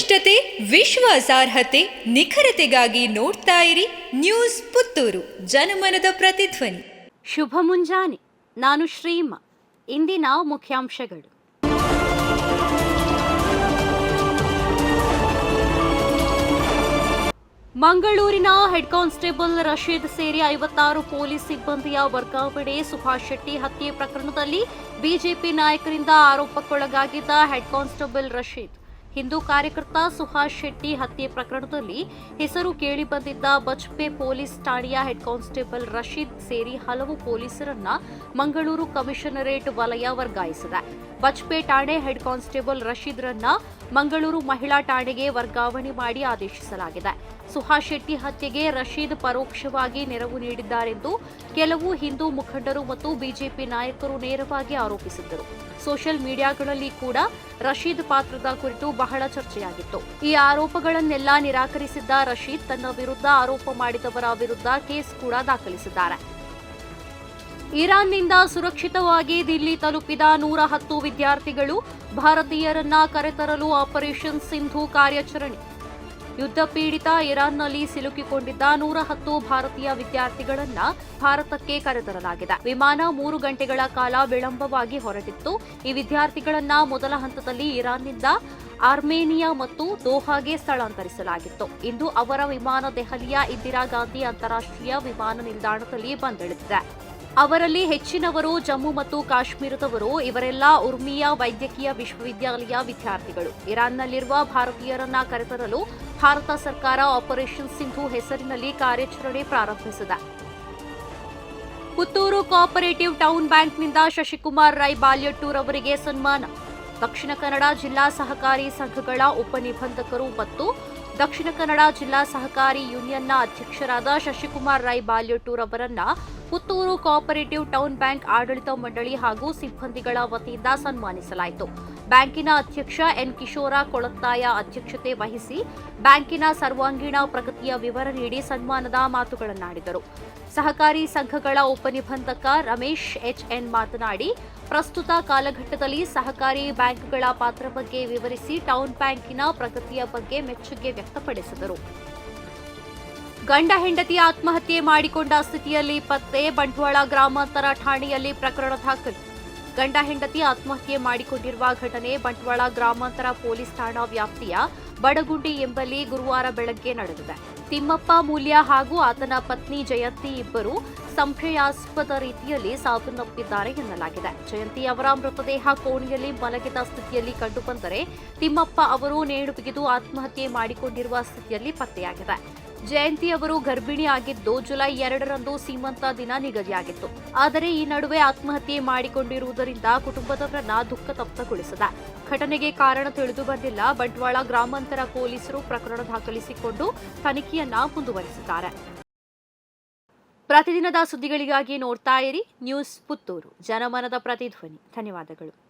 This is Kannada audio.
ವಸ್ತುನಿಷ್ಠತೆ ವಿಶ್ವಾಸಾರ್ಹತೆ ನಿಖರತೆಗಾಗಿ ನೋಡ್ತಾ ಇರಿ ನ್ಯೂಸ್ ಪುತ್ತೂರು. ಜನಮನದ ಪ್ರತಿಧ್ವನಿ. ಶುಭ ಮುಂಜಾನೆ. ನಾನು ಶ್ರೀಮ. ಇಂದಿನ ಮುಖ್ಯಾಂಶಗಳು. ಮಂಗಳೂರಿನ ಹೆಡ್ ಕಾನ್ಸ್ಟೇಬಲ್ ರಶೀದ್ ಸೇರಿ ಐವತ್ತಾರು ಪೊಲೀಸ್ ಸಿಬ್ಬಂದಿಯ ವರ್ಗಾವಣೆ, ಸುಭಾಷ್ ಶೆಟ್ಟಿ ಹತ್ಯೆ ಪ್ರಕರಣದಲ್ಲಿ ಬಿಜೆಪಿ ನಾಯಕರಿಂದ ಆರೋಪಕ್ಕೊಳಗಾಗಿದ್ದ ಹೆಡ್ ಕಾನ್ಸ್ಟೇಬಲ್ ರಶೀದ್. ಹಿಂದೂ ಕಾರ್ಯಕರ್ತ ಸುಹಾಸ್ ಶೆಟ್ಟಿ ಹತ್ಯೆ ಪ್ರಕರಣದಲ್ಲಿ ಹೆಸರು ಕೇಳಿಬಂದಿದ್ದ ಬಜ್ಪೆ ಪೊಲೀಸ್ ಠಾಣೆಯ ಹೆಡ್ ಕಾನ್ಸ್ಟೇಬಲ್ ರಶೀದ್ ಸೇರಿ ಹಲವು ಪೊಲೀಸರನ್ನ ಮಂಗಳೂರು ಕಮಿಷನರೇಟ್ ವಲಯ ವರ್ಗಾಯಿಸಿದೆ. ಬಜ್ಪೆ ಠಾಣೆ ಹೆಡ್ ಕಾನ್ಸ್ಟೇಬಲ್ ರಶೀದ್ರನ್ನ ಮಂಗಳೂರು ಮಹಿಳಾ ಠಾಣೆಗೆ ವರ್ಗಾವಣೆ ಮಾಡಿ ಆದೇಶಿಸಲಾಗಿದೆ. ಸುಹಾಸ್ ಶೆಟ್ಟಿ ಹತ್ಯೆಗೆ ರಶೀದ್ ಪರೋಕ್ಷವಾಗಿ ನೆರವು ನೀಡಿದ್ದಾರೆಂದು ಕೆಲವು ಹಿಂದೂ ಮುಖಂಡರು ಮತ್ತು ಬಿಜೆಪಿ ನಾಯಕರು ನೇರವಾಗಿ ಆರೋಪಿಸಿದ್ದರು. ಸೋಷಿಯಲ್ ಮೀಡಿಯಾಗಳಲ್ಲಿ ಕೂಡ ರಶೀದ್ ಪಾತ್ರದ ಕುರಿತು ಬಹಳ ಚರ್ಚೆಯಾಗಿತ್ತು. ಈ ಆರೋಪಗಳನ್ನೆಲ್ಲ ನಿರಾಕರಿಸಿದ್ದ ರಶೀದ್ ತನ್ನ ವಿರುದ್ಧ ಆರೋಪ ಮಾಡಿದವರ ವಿರುದ್ಧ ಕೇಸ್ ಕೂಡ ದಾಖಲಿಸಿದ್ದಾರೆ. ಇರಾನ್ನಿಂದ ಸುರಕ್ಷಿತವಾಗಿ ದಿಲ್ಲಿ ತಲುಪಿದ ನೂರ ಹತ್ತು ವಿದ್ಯಾರ್ಥಿಗಳು ಭಾರತೀಯರನ್ನ ಕರೆತರಲು ಆಪರೇಷನ್ ಸಿಂಧು ಕಾರ್ಯಾಚರಣೆ ಯುದ್ಧ ಪೀಡಿತ ಇರಾನ್ನಲ್ಲಿ ಸಿಲುಕಿಕೊಂಡಿದ್ದ ನೂರ ಹತ್ತು ಭಾರತೀಯ ವಿದ್ಯಾರ್ಥಿಗಳನ್ನ ಭಾರತಕ್ಕೆ ಕರೆತರಲಾಗಿದೆ. ವಿಮಾನ ಮೂರು ಗಂಟೆಗಳ ಕಾಲ ವಿಳಂಬವಾಗಿ ಹೊರಟಿತ್ತು. ಈ ವಿದ್ಯಾರ್ಥಿಗಳನ್ನ ಮೊದಲ ಹಂತದಲ್ಲಿ ಇರಾನ್ನಿಂದ ಆರ್ಮೇನಿಯಾ ಮತ್ತು ದೋಹಾಗೆ ಸ್ಥಳಾಂತರಿಸಲಾಗಿತ್ತು. ಇಂದು ಅವರ ವಿಮಾನ ದೆಹಲಿಯ ಇಂದಿರಾ ಗಾಂಧಿ ಅಂತಾರಾಷ್ಟ್ರೀಯ ವಿಮಾನ ನಿಲ್ದಾಣದಲ್ಲಿ ಬಂದಿಳಿದಿದೆ. ಅವರಲ್ಲಿ ಹೆಚ್ಚಿನವರು ಜಮ್ಮು ಮತ್ತು ಕಾಶ್ಮೀರದವರು, ಇವರೆಲ್ಲ ಉರ್ಮಿಯಾ ವೈದ್ಯಕೀಯ ವಿಶ್ವವಿದ್ಯಾಲಯ ವಿದ್ಯಾರ್ಥಿಗಳು. ಇರಾನ್ನಲ್ಲಿರುವ ಭಾರತೀಯರನ್ನ ಕರೆತರಲು ಭಾರತ ಸರ್ಕಾರ ಆಪರೇಷನ್ ಸಿಂಧು ಹೆಸರಿನಲ್ಲಿ ಕಾರ್ಯಾಚರಣೆ ಪ್ರಾರಂಭಿಸಿದೆ. ಪುತ್ತೂರು ಕೋಆಪರೇಟಿವ್ ಟೌನ್ ಬ್ಯಾಂಕ್ನಿಂದ ಶಶಿಕುಮಾರ್ ರೈ ಬಾಲ್ಯಟ್ಟೂರ್ ಅವರಿಗೆ ಸನ್ಮಾನ. ದಕ್ಷಿಣ ಕನ್ನಡ ಜಿಲ್ಲಾ ಸಹಕಾರಿ ಸಂಘಗಳ ಉಪನಿಬಂಧಕರು ಮತ್ತು ದಕ್ಷಿಣ ಕನ್ನಡ ಜಿಲ್ಲಾ ಸಹಕಾರಿ ಯೂನಿಯನ್ನ ಅಧ್ಯಕ್ಷರಾದ ಶಶಿಕುಮಾರ್ ರೈ ಬಾಲ್ಯಟ್ಟೂರ್ ಅವರನ್ನ ಪುತ್ತೂರು ಕೋಆಪರೇಟಿವ್ ಟೌನ್ ಬ್ಯಾಂಕ್ ಆಡಳಿತ ಮಂಡಳಿ ಹಾಗೂ ಸಿಬ್ಬಂದಿಗಳ ವತಿಯಿಂದ ಸನ್ಮಾನಿಸಲಾಯಿತು. ಬ್ಯಾಂಕಿನ ಅಧ್ಯಕ್ಷ ಎನ್. ಕಿಶೋರ ಕೊಳತ್ತಾಯ ಅಧ್ಯಕ್ಷತೆ ವಹಿಸಿ ಬ್ಯಾಂಕಿನ ಸರ್ವಾಂಗೀಣ ಪ್ರಗತಿಯ ವಿವರ ನೀಡಿ ಸನ್ಮಾನದ ಮಾತುಗಳನ್ನಾಡಿದರು. ಸಹಕಾರಿ ಸಂಘಗಳ ಉಪನಿಬಂಧಕ ರಮೇಶ್ ಎಚ್ಎನ್ ಮಾತನಾಡಿ, ಪ್ರಸ್ತುತ ಕಾಲಘಟ್ಟದಲ್ಲಿ ಸಹಕಾರಿ ಬ್ಯಾಂಕ್ಗಳ ಪಾತ್ರ ಬಗ್ಗೆ ವಿವರಿಸಿ ಟೌನ್ ಬ್ಯಾಂಕಿನ ಪ್ರಗತಿಯ ಬಗ್ಗೆ ಮೆಚ್ಚುಗೆ ವ್ಯಕ್ತಪಡಿಸಿದರು. ಗಂಡ ಹೆಂಡತಿ ಆತ್ಮಹತ್ಯೆ ಮಾಡಿಕೊಂಡ ಸ್ಥಿತಿಯಲ್ಲಿ ಪತ್ತೆ, ಬಂಟ್ವಾಳ ಗ್ರಾಮಾಂತರ ಠಾಣೆಯಲ್ಲಿ ಪ್ರಕರಣ ದಾಖಲು. ಗಂಡ ಹೆಂಡತಿ ಆತ್ಮಹತ್ಯೆ ಮಾಡಿಕೊಂಡಿರುವ ಘಟನೆ ಬಂಟ್ವಾಳ ಗ್ರಾಮಾಂತರ ಪೊಲೀಸ್ ಠಾಣಾ ವ್ಯಾಪ್ತಿಯ ಬಡಗುಂಡಿ ಎಂಬಲ್ಲಿ ಗುರುವಾರ ಬೆಳಗ್ಗೆ ನಡೆದಿದೆ. ತಿಮ್ಮಪ್ಪ ಮೂಲ್ಯ ಹಾಗೂ ಆತನ ಪತ್ನಿ ಜಯಂತಿ ಇಬ್ಬರು ಸಂಶಯಾಸ್ಪದ ರೀತಿಯಲ್ಲಿ ಸಾವನ್ನಪ್ಪಿದ್ದಾರೆ ಎನ್ನಲಾಗಿದೆ. ಜಯಂತಿ ಅವರ ಮೃತದೇಹ ಕೋಣೆಯಲ್ಲಿ ಮಲಗಿದ ಸ್ಥಿತಿಯಲ್ಲಿ ಕಂಡುಬಂದರೆ ತಿಮ್ಮಪ್ಪ ಅವರು ನೇಣು ಬಿಗಿದು ಆತ್ಮಹತ್ಯೆ ಮಾಡಿಕೊಂಡಿರುವ ಸ್ಥಿತಿಯಲ್ಲಿ ಪತ್ತೆಯಾಗಿದೆ. ಜಯಂತಿ ಅವರು ಗರ್ಭಿಣಿ ಆಗಿದ್ದು ಜುಲೈ ಎರಡರಂದು ಸೀಮಂತ ದಿನ ನಿಗದಿಯಾಗಿತ್ತು. ಆದರೆ ಈ ನಡುವೆ ಆತ್ಮಹತ್ಯೆ ಮಾಡಿಕೊಂಡಿರುವುದರಿಂದ ಕುಟುಂಬದವರನ್ನ ದುಃಖ ತಪ್ತಗೊಳಿಸಿದೆ. ಘಟನೆಗೆ ಕಾರಣ ತಿಳಿದು ಬಂದಿಲ್ಲ. ಬಂಟ್ವಾಳ ಗ್ರಾಮಾಂತರ ಪೊಲೀಸರು ಪ್ರಕರಣ ದಾಖಲಿಸಿಕೊಂಡು ತನಿಖೆಯನ್ನ ಮುಂದುವರಿಸಿದ್ದಾರೆ. ಪ್ರತಿದಿನದ ಸುದ್ದಿಗಳಿಗಾಗಿ ನೋಡ್ತಾ ಇರಿ. ನ್ಯೂಸ್ ಪುತ್ತೂರು. ಜನಮನದ ಪ್ರತಿಧ್ವನಿ. ಧನ್ಯವಾದಗಳು.